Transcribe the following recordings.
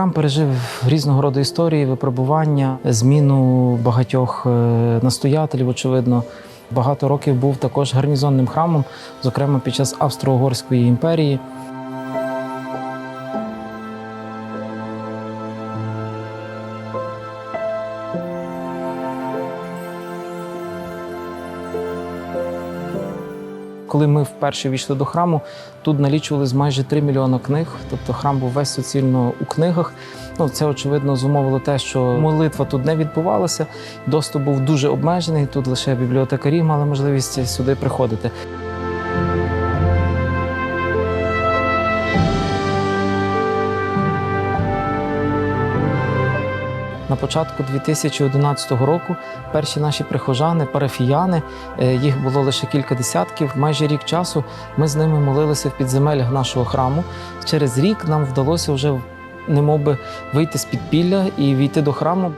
Храм пережив різного роду історії, випробування, зміну багатьох е, настоятелів, очевидно. Багато років був також гарнізонним храмом, зокрема під час Австро-Угорської імперії. Коли ми вперше війшли до храму, тут налічувалось майже 3 мільйони книг. Тобто храм був весь суцільно у книгах. Ну це очевидно зумовило те, що молитва тут не відбувалася. Доступ був дуже обмежений. Тут лише бібліотекарі мали можливість сюди приходити. На початку 2011 року перші наші прихожани, парафіяни, е, їх було лише кілька десятків. Майже рік часу ми з ними молилися в підземеллях нашого храму. Через рік нам вдалося вже немовби вийти з підпілля і війти до храму.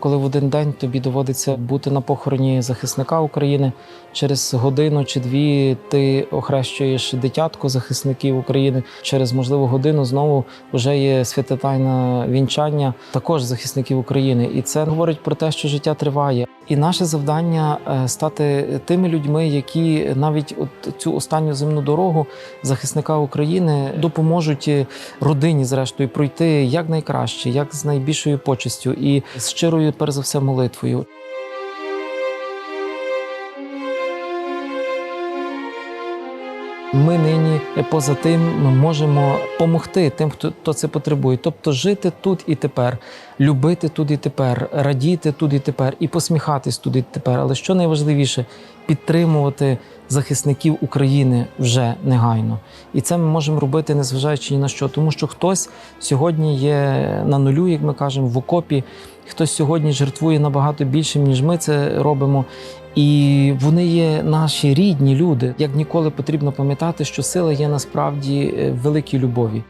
Коли в один день тобі доводиться бути на похороні захисника України, через годину чи дві ти охрещуєш дитятку захисників України. Через можливо годину знову вже є святотайне вінчання також захисників України. І це говорить про те, що життя триває. І наше завдання е, стати тими людьми, які навіть от цю останню земну дорогу захисника України допоможуть е, родині, зрештою, пройти як найкраще, як з найбільшою почестю і щирою, перш за все, молитвою. Ми нині поза тим ми можемо допомогти тим, хто це потребує. Тобто жити тут і тепер, любити тут і тепер, радіти тут і тепер, і посміхатись тут і тепер. Але що найважливіше підтримувати захисників України вже негайно. І це ми можемо робити, незважаючи ні на що, тому що хтось сьогодні є на нулю, як ми кажемо, в окопі. Хтось сьогодні жертвує набагато більше, ніж ми це робимо. І вони є наші рідні люди. Як ніколи потрібно пам'ятати, що сила є насправді е, в великій любові.